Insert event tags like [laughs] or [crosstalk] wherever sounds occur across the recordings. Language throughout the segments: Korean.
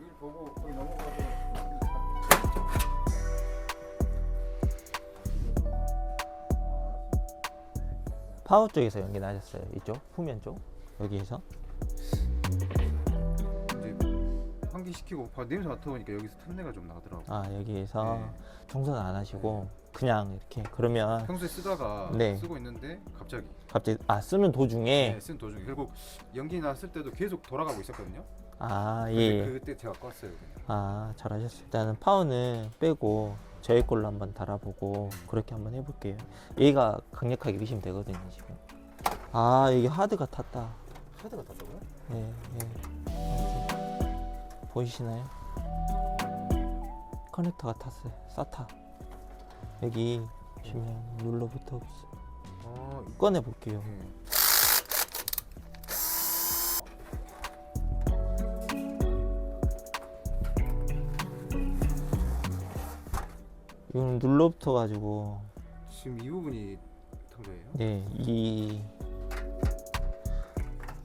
일 보고 거기 넘어가서 파워 쪽에서 연기 나셨어요. 이쪽 후면 쪽 여기에서 이제 환기시키고 바- 냄새 맡아보니까 여기서 탄내가 좀 나더라고. 아 여기에서 네. 청소는 안 하시고 그냥 이렇게 그러면 평소에 쓰다가 네. 쓰고 있는데 갑자기 갑자기 아 쓰는 도중에 네, 쓴 도중에 결국 연기 났을 때도 계속 돌아가고 있었거든요. 아 근데 예. 그때 제가 껐어요 그냥. 아 잘하셨어요. 일단은 파워는 빼고 저희 걸로 한번 달아보고 그렇게 한번 해볼게요. 얘가 강력하게 미시면 되거든요 지금. 아 이게 하드가 탔다. 하드가 탔다고요? 예, 예. 보이시나요? 커넥터가 탔어요. 사타. 여기 보시면 눌러붙어 있어. 아, 이- 꺼내 볼게요. 네. 이거는 눌러 붙어 가지고 지금 이 부분이 탄 거예요? 네, 이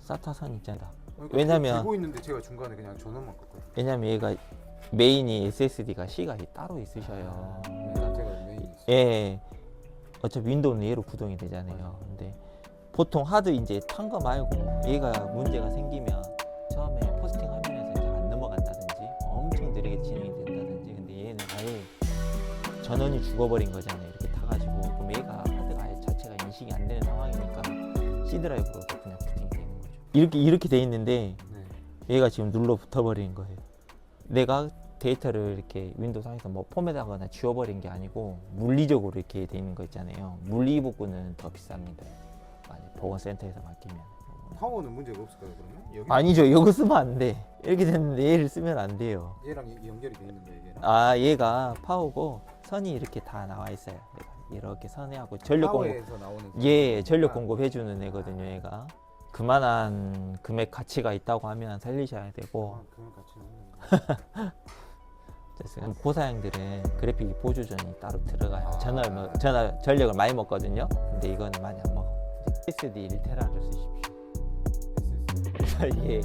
사타선 있잖아. 그러니까 왜냐면- 들고 있는데 제가 중간에 그냥 전원만 껐거든요. 왜냐면 얘가 메인이 SSD가 C가 따로 있으셔요. 그러니까 제가 메인 있어요. 예. 어차피 윈도우는 얘로 구동이 되잖아요. 근데 보통 하드 이제 탄 거 말고 얘가 문제가 생기면 전원이 죽어버린 거잖아요. 이렇게 타가지고 그럼 얘가 하드가 아예 자체가 인식이 안 되는 상황이니까 C 드라이브로 그냥 부팅이 되는 거죠. 이렇게 이렇게 돼 있는데 네. 얘가 지금 눌러 붙어버린 거예요. 내가 데이터를 이렇게 윈도우 상에서 뭐 포맷하거나 지워버린 게 아니고 물리적으로 이렇게 돼 있는 거 있잖아요. 물리 복구는 더 비쌉니다. 만약 보건센터에서 맡기면. 파워는 문제가 없을까요 그러면? 여기 아니죠. 이거 쓰면 안 돼. 이렇게 됐는데 얘를 쓰면 안 돼요. 얘랑 이- 연결이 돼 있는데 이게 아 얘가 파워고 선이 이렇게 다 나와 있어요. 얘가 이렇게 선하고 전력 공급. 나오는 예, 전력 아, 공급해 주는 애거든요. 얘가. 그만한 금액 가치가 있다고 하면 살리셔야 되고 아, [laughs] 그래서 고사양들은 그래픽 보조전이 따로 들어가요. 아. 전월 뭐, 전화 전력을 많이 먹거든요. 근데 이거는 많이 안 먹어. SSD 1테라를 쓰십시오. 예,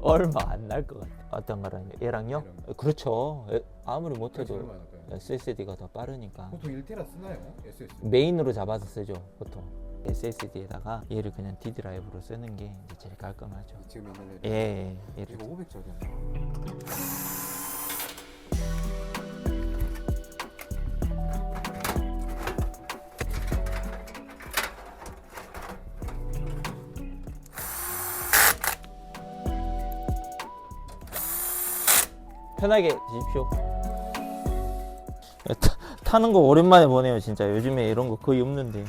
얼마 안 날 것 같아. 어떤 거랑 얘랑요? 얘랑. 그렇죠. 에, 아무리 못해도? SSD가 더 빠르니까 보통 1테라 쓰나요? SS 메인으로 잡아서 쓰죠 보통. SSD에다가 얘를 그냥 D 드라이브로 쓰는 게 이제 제일 깔끔하죠. 지금 있는 예, 애 예. 얘를 이거 500짜리였나? 편하게 드십시오. 타, 타는 거 오랜만에 보네요, 진짜. 요즘에 이런 거 거의 없는데.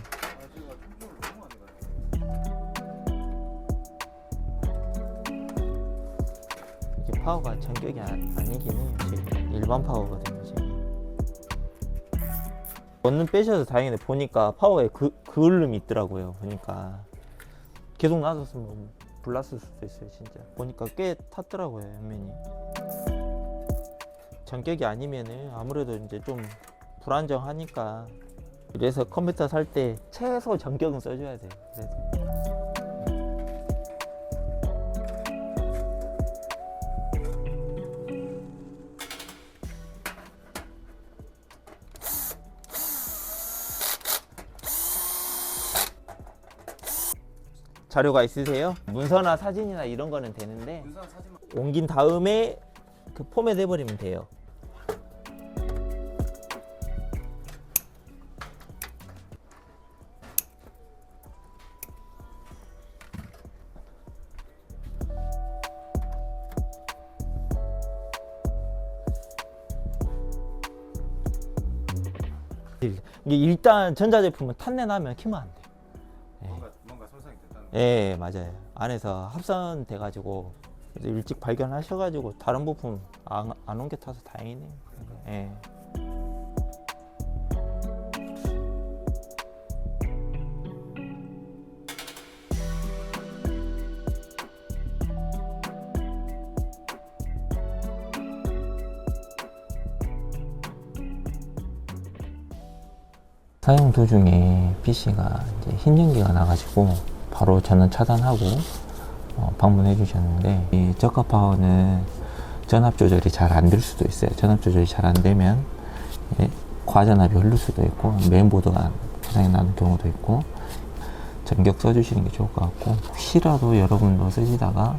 이게 파워가 전격이 아, 아니긴 해요, 지금. 일반 파워거든요, 지금. 원룸 빼셔서 다행이네. 보니까 파워에 그, 그을름이 있더라고요, 보니까. 계속 놔뒀으면 불났을 수도 있어요, 진짜. 보니까 꽤 탔더라고요, 옆면이. 전격이 아니면은 아무래도 이제 좀 불안정하니까 그래서 컴퓨터 살 때 최소 전격은 써줘야 돼요. 그래서 자료가 있으세요? 문서나 사진이나 이런 거는 되는데 옮긴 다음에 그 포맷 해버리면 돼요. 이게 일단 전자제품은 탄내 나면 키면 안 돼. 뭔가 뭔가 손상이 됐다는 거. 예, 맞아요. 안에서 합선 돼 가지고 그래서 일찍 발견하셔 가지고 다른 부품 안, 안 옮겨 타서 다행이네요. 예. 사용 도중에 PC가 흰 연기가 나가지고 바로 전원 차단하고 어, 방문해 주셨는데 이 저가 파워는 전압 조절이 잘 안 될 수도 있어요. 전압 조절이 잘 안 되면 예, 과전압이 흐를 수도 있고 메인보드가 고장이 나는 경우도 있고 전격 써주시는 게 좋을 것 같고 혹시라도 여러분도 쓰시다가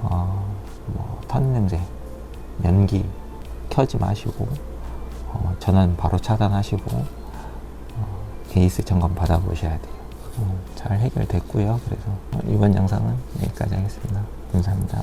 어, 뭐탄 냄새, 연기 켜지 마시고 어, 전원 바로 차단하시고 어, 베이스 점검 받아보셔야 돼요. 음, 잘 해결됐고요. 그래서 이번 영상은 여기까지 하겠습니다. 감사합니다.